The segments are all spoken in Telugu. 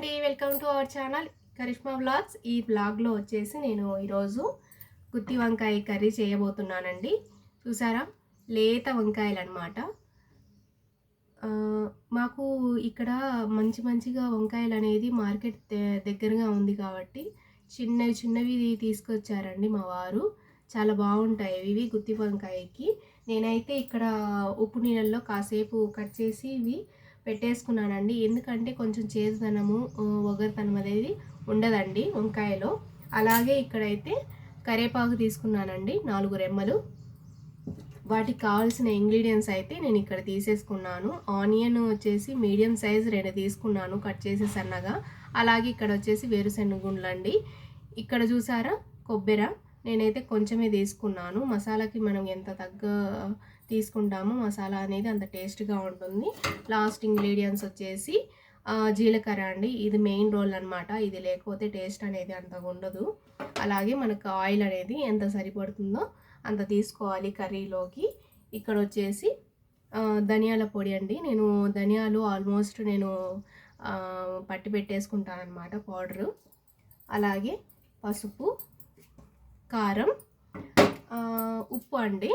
అండి. Welcome to our channel Karishma blogs ఈ బ్లాగ్లో వచ్చేసి నేను ఈరోజు గుత్తి వంకాయ కర్రీ చేయబోతున్నానండి. చూసారా? లేత వంకాయలు అనమాట మాకు ఇక్కడ మంచి మంచిగా వంకాయలు అనేది మార్కెట్ ద- దగ్గరగా ఉంది కాబట్టి చిన్నవి చిన్నవి తీసుకొచ్చారండి మా వారు. చాలా బాగుంటాయి ఇవి గుత్తి వంకాయకి. నేనైతే ఇక్కడ ఉప్పు నీళ్ళల్లో కాసేపు కట్ చేసి ఇవి పెట్టేసుకున్నానండి. ఎందుకంటే కొంచెం చేదుదనము ఒగరుతనం అనేది ఉండదండి వంకాయలో. అలాగే ఇక్కడైతే కరేపాకు తీసుకున్నానండి నాలుగు రెమ్మలు. వాటికి కావాల్సిన ఇంగ్రీడియంట్స్ అయితే నేను ఇక్కడ తీసేసుకున్నాను. ఆనియన్ వచ్చేసి మీడియం సైజ్ రెండు తీసుకున్నాను కట్ చేసి సన్నగా. అలాగే ఇక్కడ వచ్చేసి వేరుశెనగ గుండ్లండి. ఇక్కడ చూసారా? కొబ్బెర. నేనైతే కొంచెమే తీసుకున్నాను. మసాలాకి మనం ఎంత తగ్గ తీసుకుంటాము. మసాలా అనేది అంత టేస్ట్గా ఉంటుంది. లాస్ట్ ఇంగ్రీడియంట్స్ వచ్చేసి జీలకర్ర అండి. ఇది మెయిన్ రోల్ అనమాట ఇది లేకపోతే టేస్ట్ అనేది అంత ఉండదు. అలాగే మనకు ఆయిల్ అనేది ఎంత సరిపడుతుందో అంత తీసుకోవాలి కర్రీలోకి. ఇక్కడ వచ్చేసి ధనియాల పొడి అండి. నేను ధనియాలు ఆల్మోస్ట్ నేను పట్టి పెట్టేసుకుంటాను అనమాట పౌడరు. అలాగే పసుపు కారం ఉప్పు అండి.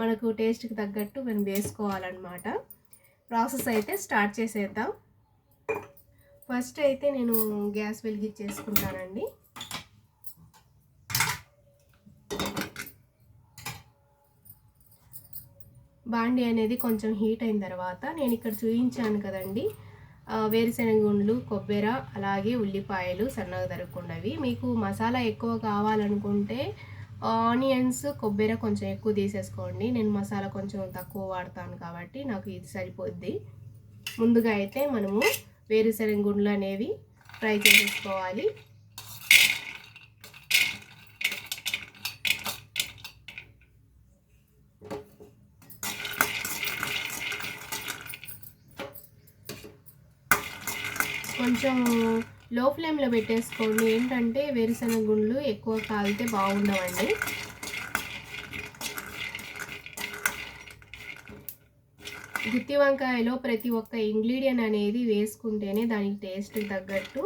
మనకు టేస్ట్కి తగ్గట్టు మనం వేసుకోవాలన్నమాట. ప్రాసెస్ అయితే స్టార్ట్ చేసేద్దాం. ఫస్ట్ అయితే నేను గ్యాస్ వెలిగించేసుకుంటానండి. బాండి అనేది కొంచెం హీట్ అయిన తర్వాత నేను ఇక్కడ చూపించాను కదండి. వేరుశెనగ గుండ్లు కొబ్బెర అలాగే ఉల్లిపాయలు సన్నగా తరుక్కున్నవి మీకు మసాలా ఎక్కువ కావాలనుకుంటే ఆనియన్స్ కొబ్బరి కొంచెం ఎక్కువ తీసేసుకోండి. నేను మసాలా కొంచెం తక్కువ వాడతాను కాబట్టి నాకు ఇది సరిపోద్ది. ముందుగా అయితే మనము వేరుశెనగ గుండ్లు అనేవి ఫ్రై చేసేసుకోవాలి. కొంచెం లో ఫ్లేమ్లో పెట్టేసుకోండి. ఏంటంటే వేరుశెనగ గుండ్లు ఎక్కువ కాలితే బాగుండవండి. గుత్తి వంకాయలో ప్రతి ఒక్క ఇంగ్రీడియంట్ అనేది వేసుకుంటేనే దానికి టేస్ట్ తగ్గట్టు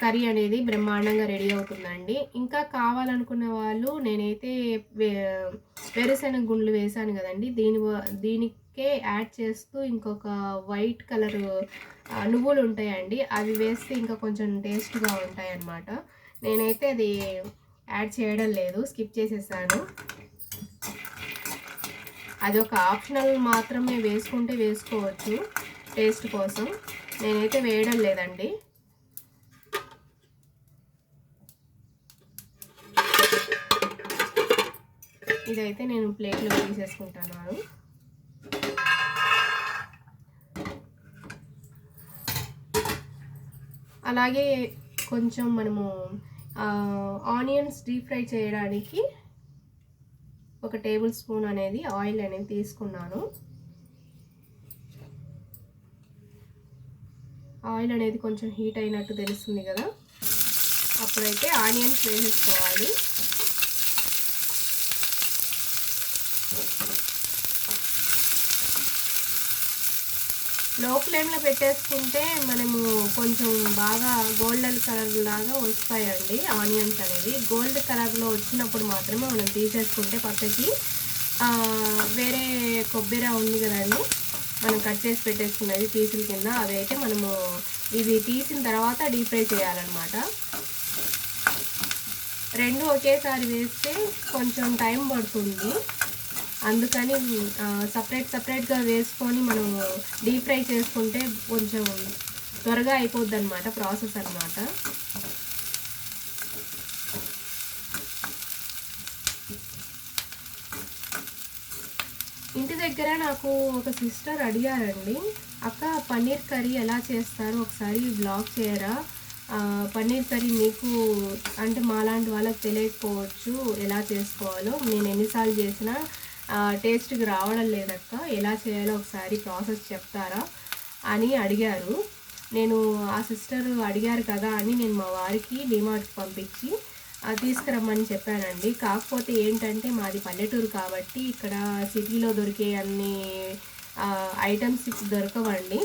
కర్రీ అనేది బ్రహ్మాండంగా రెడీ అవుతుందండి. ఇంకా కావాలనుకున్న వాళ్ళు నేనైతే వే వేరుశెనగ గుండ్లు వేసాను కదండి. దీని దీనికి కే యాడ్ చేస్తూ ఇంకొక వైట్ కలర్ నువ్వులు ఉంటాయండి. అవి వేస్తే ఇంకా కొంచెం టేస్ట్గా ఉంటాయి అన్నమాట నేనైతే అది యాడ్ చేయడం లేదు స్కిప్ చేసేసాను. అది ఒక ఆప్షనల్ మాత్రమే వేసుకుంటే వేసుకోవచ్చు టేస్ట్ కోసం. నేనైతే వేయడం లేదండి. ఇదైతే నేను ప్లేట్లో తీసేసుకుంటున్నాను. అలాగే కొంచెం మనము ఆనియన్స్ డీప్ ఫ్రై చేయడానికి ఒక టేబుల్ స్పూన్ అనేది ఆయిల్ అనేది తీసుకున్నాను. ఆయిల్ అనేది కొంచెం హీట్ అయినట్టు తెలుస్తుంది కదా. అప్పుడైతే ఆనియన్స్ వేసేసుకోవాలి. లో ఫ్లేమ్లో పెట్టేసుకుంటే మనము కొంచెం బాగా గోల్డెన్ కలర్ లాగా వస్తాయండి. ఆనియన్స్ అనేవి. గోల్డ్ కలర్లో వచ్చినప్పుడు మాత్రమే మనం తీసేసుకుంటే పక్కకి వేరే కొబ్బరి ఉంది కదండి. మనం కట్ చేసి పెట్టేసుకున్నది పీసుల కింద. అవి అయితే మనము ఇది తీసిన తర్వాత డీప్ ఫ్రై చేయాలన్నమాట. రెండు ఒకేసారి వేస్తే కొంచెం టైం పడుతుంది. అందుకని సపరేట్ సపరేట్గా వేసుకొని మనం డీప్ ఫ్రై చేసుకుంటే కొంచెం త్వరగా అయిపోద్ది అనమాట ప్రాసెస్ అనమాట ఇంటి దగ్గర నాకు ఒక సిస్టర్ అడిగారండి అక్క పన్నీర్ కర్రీ ఎలా చేస్తారు? ఒకసారి బ్లాగ్ చేయరా? పన్నీర్ కర్రీ మీకు అంటే మాలాంటి వాళ్ళకి తెలియకపోవచ్చు ఎలా చేసుకోవాలో? నేను ఎన్నిసార్లు చేసినా టేస్ట్కి రావడం లేదక్క. ఎలా చేయాలో ఒకసారి ప్రాసెస్ చెప్తారా అని అడిగారు. నేను ఆ సిస్టర్ అడిగారు కదా అని నేను మా వారికి డిమార్ట్కి పంపించి తీసుకురమ్మని చెప్పానండి. కాకపోతే ఏంటంటే మాది పల్లెటూరు కాబట్టి ఇక్కడ సిటీలో దొరికే అన్ని ఐటమ్స్ దొరకవండి.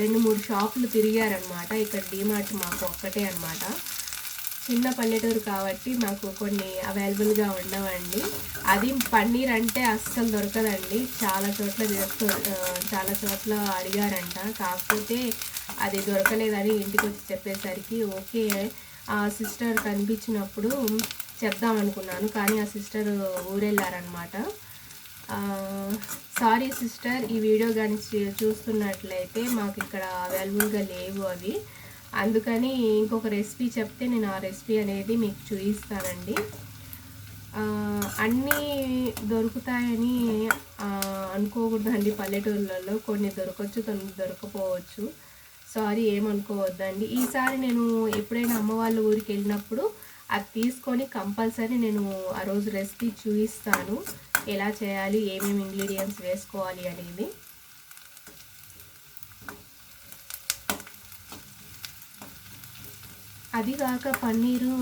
రెండు మూడు షాపులు తిరిగారనమాట ఇక్కడ డిమార్ట్ మాకు ఒక్కటే అనమాట చిన్న పల్లెటూరు కాబట్టి మాకు కొన్ని అవైలబుల్గా ఉండవండి. అది పన్నీర్ అంటే అస్సలు దొరకదండి. చాలా చోట్ల చాలా చోట్ల అడిగారంట. కాకపోతే అది దొరకలేదని ఇంటికి వచ్చి చెప్పేసరికి ఓకే ఆ సిస్టర్ కనిపించినప్పుడు చెప్దాం అనుకున్నాను కానీ ఆ సిస్టర్ ఊరెళ్ళారనమాట. సారీ సిస్టర్ ఈ వీడియో కానీ చూస్తున్నట్లయితే మాకు ఇక్కడ అవైలబుల్గా లేవు అవి. అందుకని ఇంకొక రెసిపీ చెప్తే నేను ఆ రెసిపీ అనేది మీకు చూపిస్తానండి. అన్నీ దొరుకుతాయని అనుకోకూడదండి పల్లెటూర్లలో. కొన్ని దొరకవచ్చు కొన్ని దొరకపోవచ్చు. సారీ ఏమనుకోవద్దండి. ఈసారి నేను ఎప్పుడైనా అమ్మ వాళ్ళ ఊరికి వెళ్ళినప్పుడు అది తీసుకొని కంపల్సరీ నేను ఆ రోజు రెసిపీ చూపిస్తాను. ఎలా చేయాలి ఏమేమి ఇంగ్రీడియంట్స్ వేసుకోవాలి అనేది. అది కాక పన్నీరు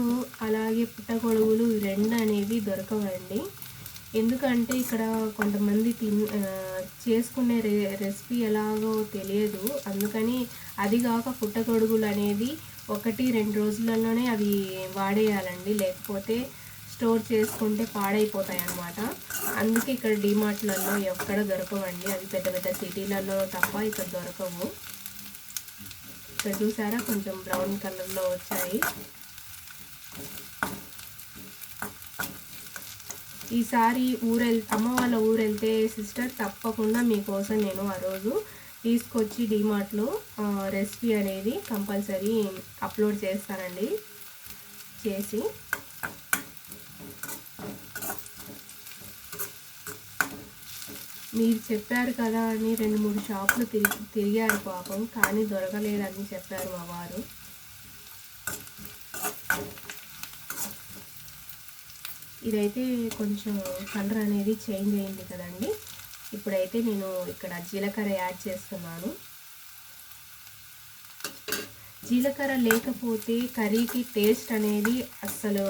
అలాగే పుట్టగొడుగులు రెండు అనేవి దొరకవండి. ఎందుకంటే ఇక్కడ కొంతమంది తిన్ చేసుకునే రె రెసిపీ ఎలాగో తెలియదు. అందుకని అది కాక పుట్టగొడుగులు అనేది ఒకటి రెండు రోజులలోనే అవి వాడేయాలండి. లేకపోతే స్టోర్ చేసుకుంటే పాడైపోతాయి అన్నమాట అందుకే ఇక్కడ డిమార్ట్లలో ఎక్కడ దొరకవండి. అవి పెద్ద పెద్ద సిటీలలో తప్ప ఇక్కడ దొరకవు. ఇక్కడ చూసారా? కొంచెం బ్రౌన్ కలర్లో వచ్చాయి. ఈసారి ఊరెల్ అమ్మ వాళ్ళ ఊరెళ్తే సిస్టర్ తప్పకుండా మీకోసం నేను ఆ రోజు తీసుకొచ్చి డిమార్ట్లో రెసిపీ అనేది కంపల్సరీ అప్లోడ్ చేస్తానండి. చేసి మీరు చెప్పారు కదా అని రెండు మూడు షాపులు తిరిగి తిరిగారు పాపం కానీ దొరకలేదని చెప్పారు మా వారు. ఇదైతే కొంచెం కలర్ అనేది చేంజ్ అయింది కదండి. ఇప్పుడైతే నేను ఇక్కడ జీలకర్ర యాడ్ చేస్తున్నాను. జీలకర్ర లేకపోతే కర్రీకి టేస్ట్ అనేది అస్సలు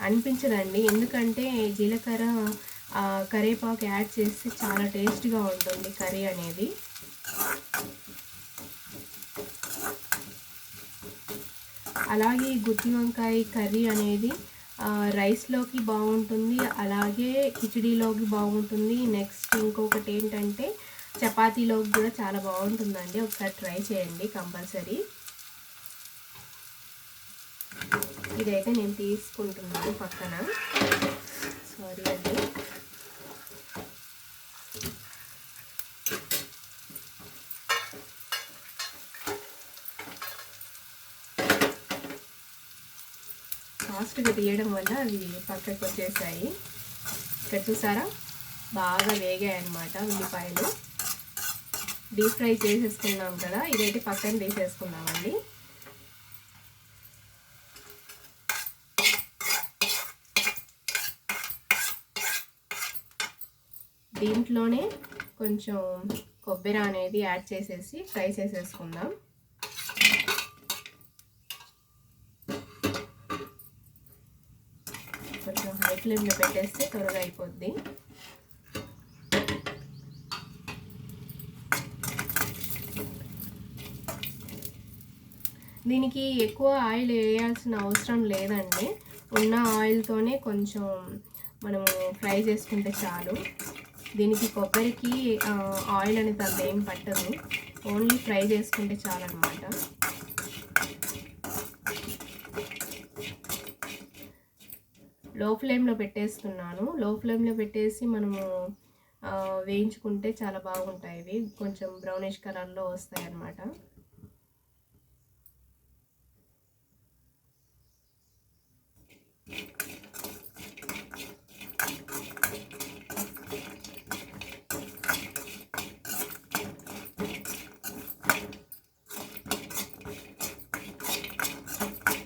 అనిపించదండి. ఎందుకంటే జీలకర్ర కరివేపాకు యాడ్ చేస్తే చాలా టేస్ట్గా ఉంటుంది కర్రీ అనేది. అలాగే గుత్తి వంకాయ కర్రీ అనేది రైస్లోకి బాగుంటుంది అలాగే కిచడీలోకి బాగుంటుంది. నెక్స్ట్ ఇంకొకటి ఏంటంటే చపాతీలోకి కూడా చాలా బాగుంటుందండి. ఒకసారి ట్రై చేయండి కంపల్సరీ. ఇదైతే నేను తీసుకుంటున్నాను పక్కన. సారీ అండి. ఫాస్ట్గా తీయడం వల్ల అవి పక్కకు వచ్చేసాయి. ఇక్కడ చూసారా? బాగా వేగాయి అనమాట ఉల్లిపాయలు. డీప్ ఫ్రై చేసేసుకున్నాం కదా ఇదైతే పక్కన తీసేసుకున్నామండి దీంట్లోనే కొంచెం కొబ్బరి అనేది యాడ్ చేసేసి ఫ్రై చేసేసుకుందాం కొంచెం హై ఫ్లేమ్లో పెట్టేస్తే త్వరగా అయిపోద్ది. దీనికి ఎక్కువ ఆయిల్ వేయాల్సిన అవసరం లేదండి. ఉన్న ఆయిల్తోనే కొంచెం మనము ఫ్రై చేసుకుంటే చాలు. దీనికి కొబ్బరికి ఆయిల్ అనేది అంత ఏం పట్టదు. ఓన్లీ ఫ్రై చేసుకుంటే చాలన్నమాట. లో ఫ్లేమ్లో పెట్టేస్తున్నాను లో ఫ్లేమ్లో పెట్టేసి మనము వేయించుకుంటే చాలా బాగుంటాయి ఇవి. కొంచెం బ్రౌనిష్ కలర్లో వస్తాయి అన్నమాట.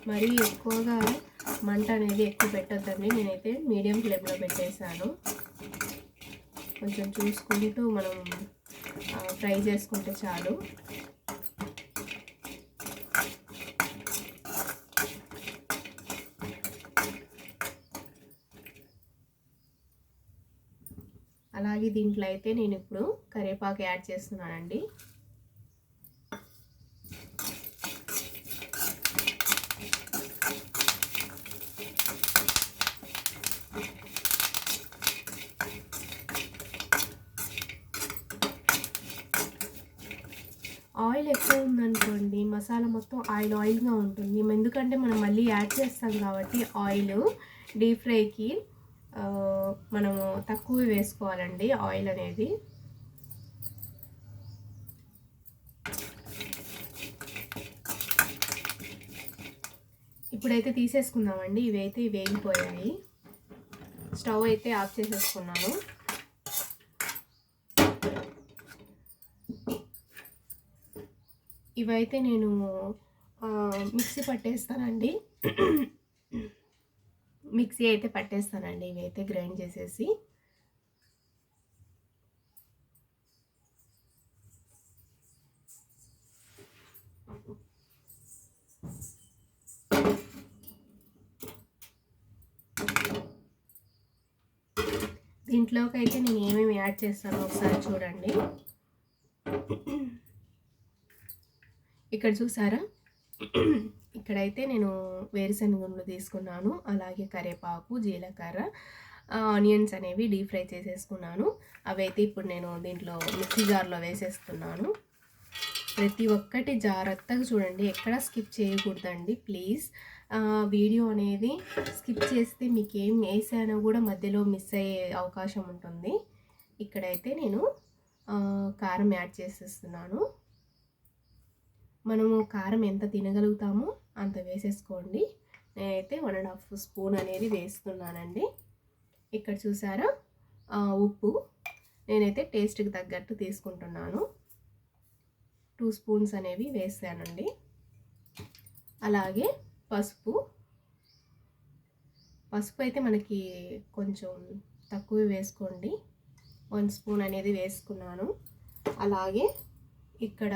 మరీ ఎక్కువగా మంట అనేది ఎక్కువ పెట్టద్దండి. నేనైతే మీడియం ఫ్లేమ్లో పెట్టేశాను. కొంచెం చూసుకుంటూ మనం ఫ్రై చేసుకుంటే చాలు. అలాగే దీంట్లో అయితే నేను ఇప్పుడు కరివేపాకు యాడ్ చేస్తున్నానండి ఎక్కువ ఉందనుకోండి మసాలా మొత్తం ఆయిల్ ఆయిల్గా ఉంటుంది. ఎందుకంటే మనం మళ్ళీ యాడ్ చేస్తాం కాబట్టి ఆయిల్ డీప్ ఫ్రైకి మనము తక్కువ వేసుకోవాలండి ఆయిల్ అనేది. ఇప్పుడైతే తీసేసుకుందామండి. ఇవైతే వేగిపోయాయి. స్టవ్ అయితే ఆఫ్ చేసేసుకున్నాను. ఇవైతే నేను మిక్సీ పట్టేస్తానండి. మిక్సీ అయితే పట్టేస్తానండి ఇవైతే గ్రైండ్ చేసేసి. దీంట్లోకి అయితే నేను ఏమేమి యాడ్ చేస్తానో ఒకసారి చూడండి. ఇక్కడ చూసారా? ఇక్కడైతే నేను వేరుశనగలు తీసుకున్నాను అలాగే కరివేపాకు జీలకర్ర ఆనియన్స్ అనేవి డీప్ ఫ్రై చేసేసుకున్నాను. అవైతే ఇప్పుడు నేను దీంట్లో మిక్సీ జార్లో వేసేస్తున్నాను. ప్రతి ఒక్కటి జాగ్రత్తగా చూడండి ఎక్కడ స్కిప్ చేయకూడదండి ప్లీజ్. వీడియో అనేది స్కిప్ చేస్తే మీకు ఏం వేసానో కూడా మధ్యలో మిస్ అయ్యే అవకాశం ఉంటుంది. ఇక్కడైతే నేను కారం యాడ్ చేసేస్తున్నాను. మనము కారం ఎంత తినగలుగుతామో అంత వేసేసుకోండి. నేనైతే వన్ అండ్ హాఫ్ స్పూన్ అనేది వేస్తున్నానండి. ఇక్కడ చూసారా? ఉప్పు. నేనైతే టేస్ట్కి తగ్గట్టు తీసుకుంటున్నాను. టూ స్పూన్స్ అనేవి వేసానండి. అలాగే పసుపు. పసుపు అయితే మనకి కొంచెం తక్కువ వేసుకోండి. వన్ స్పూన్ అనేది వేసుకున్నాను. అలాగే ఇక్కడ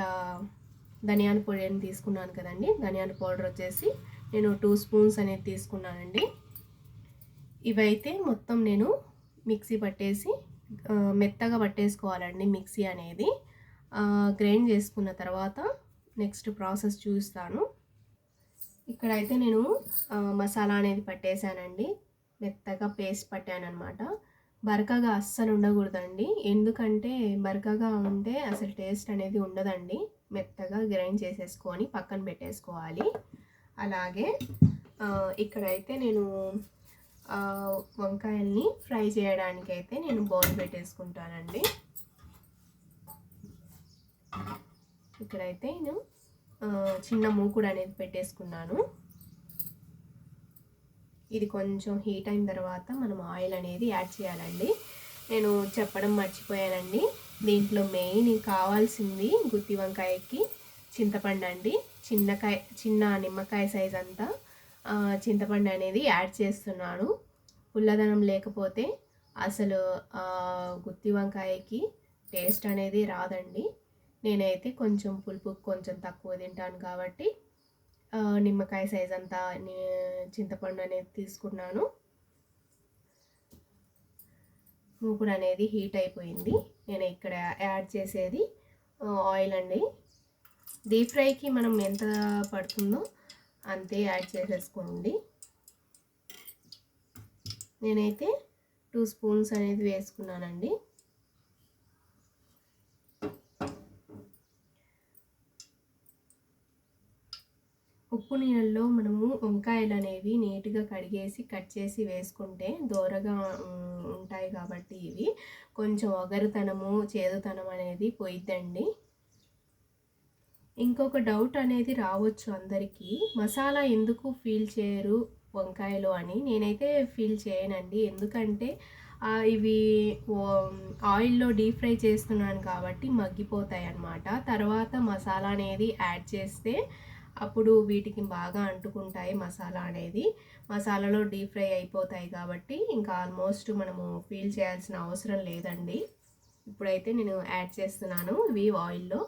ధనియాల పొడి అని తీసుకున్నాను కదండి. ధనియాల పౌడర్ వచ్చేసి నేను టూ స్పూన్స్ అనేది తీసుకున్నానండి. ఇవైతే మొత్తం నేను మిక్సీ పట్టేసి మెత్తగా పట్టేసుకోవాలండి మిక్సీ అనేది. గ్రైండ్ చేసుకున్న తర్వాత నెక్స్ట్ ప్రాసెస్ చూస్తాను. ఇక్కడైతే నేను మసాలా అనేది పట్టేశానండి. మెత్తగా పేస్ట్ పట్టాను అనమాట బరకగా అస్సలు ఉండకూడదండి. ఎందుకంటే బరకగా ఉంటే అసలు టేస్ట్ అనేది ఉండదండి. మెత్తగా గ్రైండ్ చేసేసుకొని పక్కన పెట్టేసుకోవాలి. అలాగే ఇక్కడైతే నేను వంకాయల్ని ఫ్రై చేయడానికి అయితే నేను బౌల్ పెట్టేసుకుంటానండి. ఇక్కడైతే నేను చిన్న మూకుడు అనేది పెట్టేసుకున్నాను. ఇది కొంచెం హీట్ అయిన తర్వాత మనం ఆయిల్ అనేది యాడ్ చేయాలండి. నేను చెప్పడం మర్చిపోయానండి. దీంట్లో మెయిన్ కావాల్సింది గుత్తి వంకాయకి చింతపండు అండి. చిన్నకాయ చిన్న నిమ్మకాయ సైజ్ అంతా చింతపండు అనేది యాడ్ చేస్తున్నాను. పుల్లదనం లేకపోతే అసలు గుత్తి వంకాయకి టేస్ట్ అనేది రాదండి. నేనైతే కొంచెం పులుపు కొంచెం తక్కువ తింటాను కాబట్టి నిమ్మకాయ సైజ్ అంతా చింతపండు అనేది తీసుకున్నాను. మూకుడు అనేది హీట్ అయిపోయింది. నేను ఇక్కడ యాడ్ చేసేది ఆయిల్ అండి. డీప్ ఫ్రైకి మనం ఎంత పడుతుందో అంతే యాడ్ చేసేసుకోండి. నేనైతే టూ స్పూన్స్ అనేది వేసుకున్నానండి. ఉప్పు నీళ్ళల్లో మనము వంకాయలు అనేవి నీట్గా కడిగేసి కట్ చేసి వేసుకుంటే దూరగా ఉంటాయి కాబట్టి ఇవి. కొంచెం ఒగరుతనము చేదుతనం అనేది పోయిద్దండి. ఇంకొక డౌట్ అనేది రావచ్చు అందరికీ. మసాలా ఎందుకు ఫీల్ చేయరు వంకాయలు అని? నేనైతే ఫీల్ చేయనండి. ఎందుకంటే ఇవి ఆయిల్లో డీప్ ఫ్రై చేస్తున్నాను కాబట్టి మగ్గిపోతాయి అన్నమాట తర్వాత మసాలా అనేది యాడ్ చేస్తే అప్పుడు వీటికి బాగా అంటుకుంటాయి మసాలా అనేది. మసాలాలో డీప్ ఫ్రై అయిపోతాయి కాబట్టి ఇంకా ఆల్మోస్ట్ మనము ఫీల్ చేయాల్సిన అవసరం లేదండి. ఇప్పుడైతే నేను యాడ్ చేస్తున్నాను ఇవి ఆయిల్లో.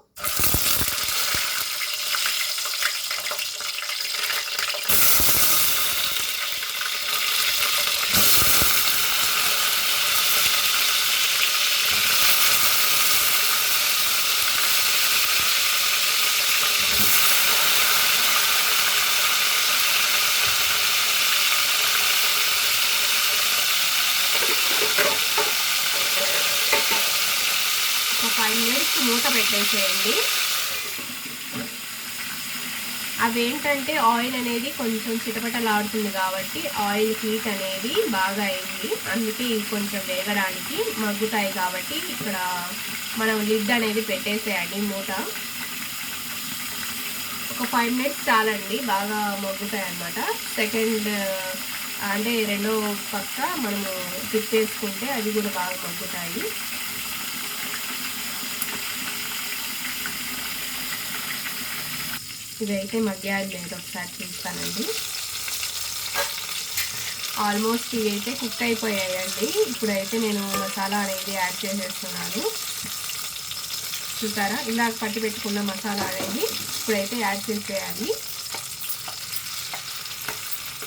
ఫైవ్ మూత పెట్టేసేయండి. అవేంటంటే ఆయిల్ అనేది కొంచెం చిటపటలాడుతుంది కాబట్టి ఆయిల్ హీట్ అనేది బాగా అయింది. అందుకే ఇవి కొంచెం వేగడానికి మగ్గుతాయి కాబట్టి ఇక్కడ మనం లిడ్ అనేది పెట్టేసేయండి మూత. ఒక ఫైవ్ మినిట్స్ చాలండి బాగా మగ్గుతాయి అన్నమాట. సెకండ్ అంటే రెండో పక్క మనము తిప్పేసుకుంటే అవి కూడా బాగా మగ్గుతాయి. ఇదైతే మగ్గాలి లేదు ఒకసారి చూస్తానండి. ఆల్మోస్ట్ ఇవైతే కుక్ అయిపోయాయండి. ఇప్పుడైతే నేను మసాలా అనేది యాడ్ చేసేస్తున్నాను. చూసారా? ఇలా పట్టి పెట్టుకున్న మసాలా అనేది ఇప్పుడైతే యాడ్ చేసేయాలి.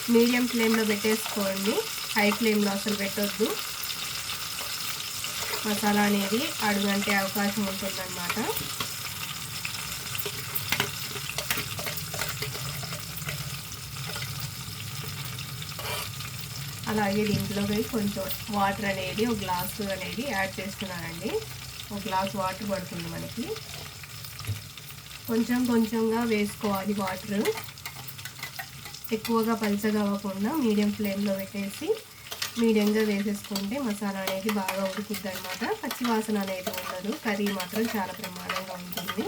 మీడియం ఫ్లేమ్లో పెట్టేసుకోండి. హై ఫ్లేమ్లో అసలు పెట్టొద్దు. మసాలా అనేది అడుగంటే అవకాశం ఉంటుందన్నమాట. అలాగే దీంట్లోకి కొంచెం వాటర్ అనేది ఒక గ్లాస్ అనేది యాడ్ చేస్తున్నానండి. ఒక గ్లాస్ వాటర్ పడుతుంది మనకి. కొంచెం కొంచెంగా వేసుకోవాలి వాటర్ ఎక్కువగా పలచగా అవ్వకుండా మీడియం ఫ్లేమ్లో పెట్టేసి మీడియంగా వేసేసుకుంటే మసాలా అనేది బాగా ఉడుకుద్ది అనమాట పచ్చివాసన అనేది ఉండదు. కర్రీ మాత్రం చాలా ప్రమాదంగా ఉంటుంది.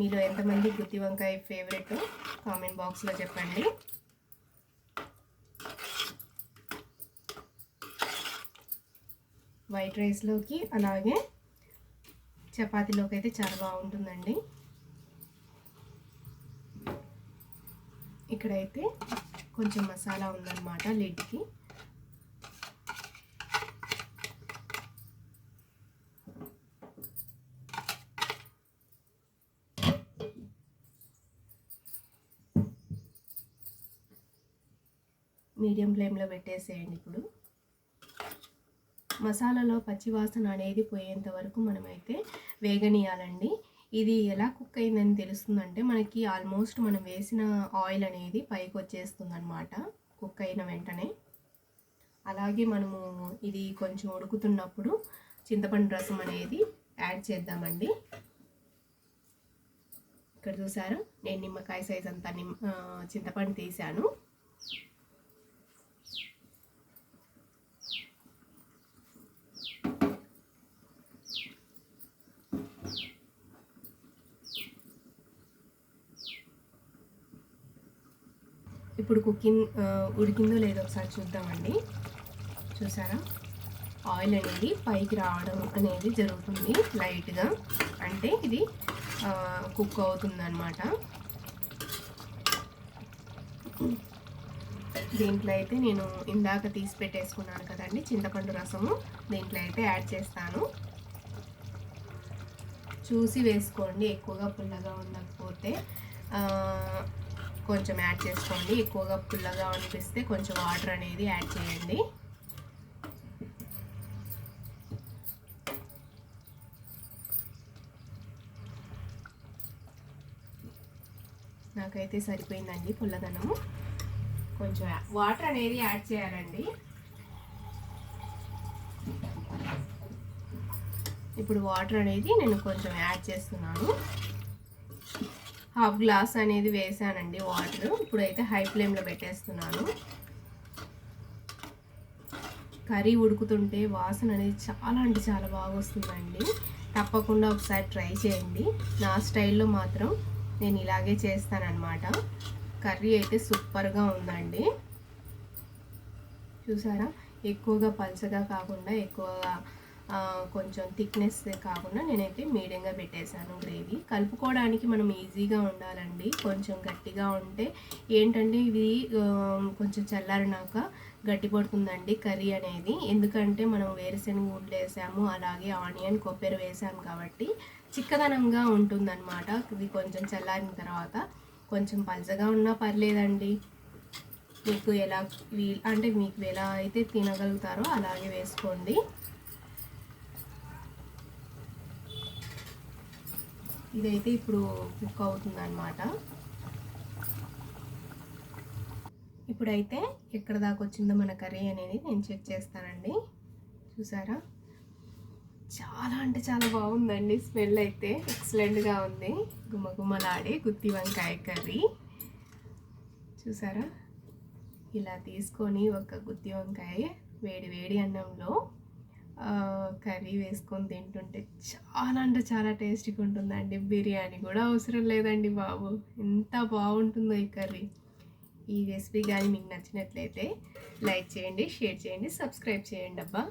మీలో ఎంతమంది గుత్తి వంకాయ ఫేవరెట్ కామెంట్ బాక్స్లో చెప్పండి. వైట్ రైస్లోకి అలాగే చపాతీలోకి అయితే చాలా బాగుంటుందండి. ఇక్కడైతే కొంచెం మసాలా ఉందన్నమాట లిడ్కి మీడియం ఫ్లేమ్లో పెట్టేసేయండి ఇప్పుడు. మసాలాలో పచ్చివాసన అనేది పోయేంత వరకు మనమైతే వేగనీయాలండి ఇది ఎలా కుక్ అయిందని తెలుస్తుందంటే మనకి ఆల్మోస్ట్ మనం వేసిన ఆయిల్ అనేది పైకి వచ్చేస్తుంది అనమాట కుక్ అయిన వెంటనే. అలాగే మనము ఇది కొంచెం ఉడుకుతున్నప్పుడు చింతపండు రసం అనేది యాడ్ చేద్దామండి. ఇక్కడ చూసారా? నేను నిమ్మకాయ సైజ్ అంతా నిమ్మ చింతపండు తీసాను. ఇప్పుడు కుకింగ్ ఉడికిందో లేదో ఒకసారి చూద్దామండి. చూసారా? ఆయిల్ అనేది పైకి రావడం అనేది జరుగుతుంది లైట్గా. అంటే ఇది కుక్ అవుతుంది అనమాట దీంట్లో అయితే నేను ఇందాక తీసి పెట్టేసుకున్నాను కదండి చింతపండు రసము. దీంట్లో అయితే యాడ్ చేస్తాను. చూసి వేసుకోండి ఎక్కువగా పుల్లగా ఉండకపోతే. కొంచెం యాడ్ చేసుకోండి. ఎక్కువగా పుల్లగా అనిపిస్తే కొంచెం వాటర్ అనేది యాడ్ చేయండి. నాకైతే సరిపోయిందండి పుల్లదనము కొంచెం వాటర్ అనేది యాడ్ చేయాలండి. ఇప్పుడు వాటర్ అనేది నేను కొంచెం యాడ్ చేస్తున్నాను. హాఫ్ గ్లాస్ అనేది వేసానండి వాటర్. ఇప్పుడైతే హై ఫ్లేమ్లో పెట్టేస్తున్నాను. కర్రీ ఉడుకుతుంటే వాసన అనేది చాలా అంటే చాలా బాగా వస్తుందండి. తప్పకుండా ఒకసారి ట్రై చేయండి. నా స్టైల్లో మాత్రం నేను ఇలాగే చేస్తానన్నమాట. కర్రీ అయితే సూపర్గా ఉందండి. చూసారా? ఎక్కువగా పల్చగా కాకుండా ఎక్కువగా కొంచెం థిక్నెస్ కాకుండా నేనైతే మీడియంగా పెట్టేశాను గ్రేవీ కలుపుకోవడానికి మనం ఈజీగా ఉండాలండి. కొంచెం గట్టిగా ఉంటే ఏంటంటే ఇది కొంచెం చల్లారినాక గట్టి పడుతుందండి కర్రీ అనేది. ఎందుకంటే మనం వేరుశనగ గుడ్లు వేసాము అలాగే ఆనియన్ కొబ్బరి వేసాము కాబట్టి చిక్కదనంగా ఉంటుందన్నమాట. ఇది కొంచెం చల్లారిన తర్వాత కొంచెం పలచగా ఉన్నా పర్లేదండి. మీకు ఎలా అంటే మీకు ఎలా అయితే తినగలుగుతారో అలాగే వేసుకోండి. ఇదైతే ఇప్పుడు కుక్ అవుతుంది అనమాట ఇప్పుడైతే ఎక్కడ దాకా వచ్చిందో మన కర్రీ అనేది నేను చెక్ చేస్తానండి. చూసారా? చాలా అంటే చాలా బాగుందండి స్మెల్ అయితే. ఎక్సలెంట్గా ఉంది. గుమ్మగుమ్మలాడే గుత్తి వంకాయ కర్రీ. చూసారా? ఇలా తీసుకొని ఒక గుత్తి వంకాయ వేడి వేడి అన్నంలో కర్రీ వేసుకొని తింటుంటే చాలా అంటే చాలా టేస్టీగా ఉంటుందండి. బిర్యానీ కూడా అవసరం లేదండి బాబు. ఎంత బాగుంటుందో ఈ కర్రీ. ఈ రెసిపీ కానీ మీకు నచ్చినట్లయితే లైక్ చేయండి షేర్ చేయండి సబ్స్క్రైబ్ చేయండి అబ్బా.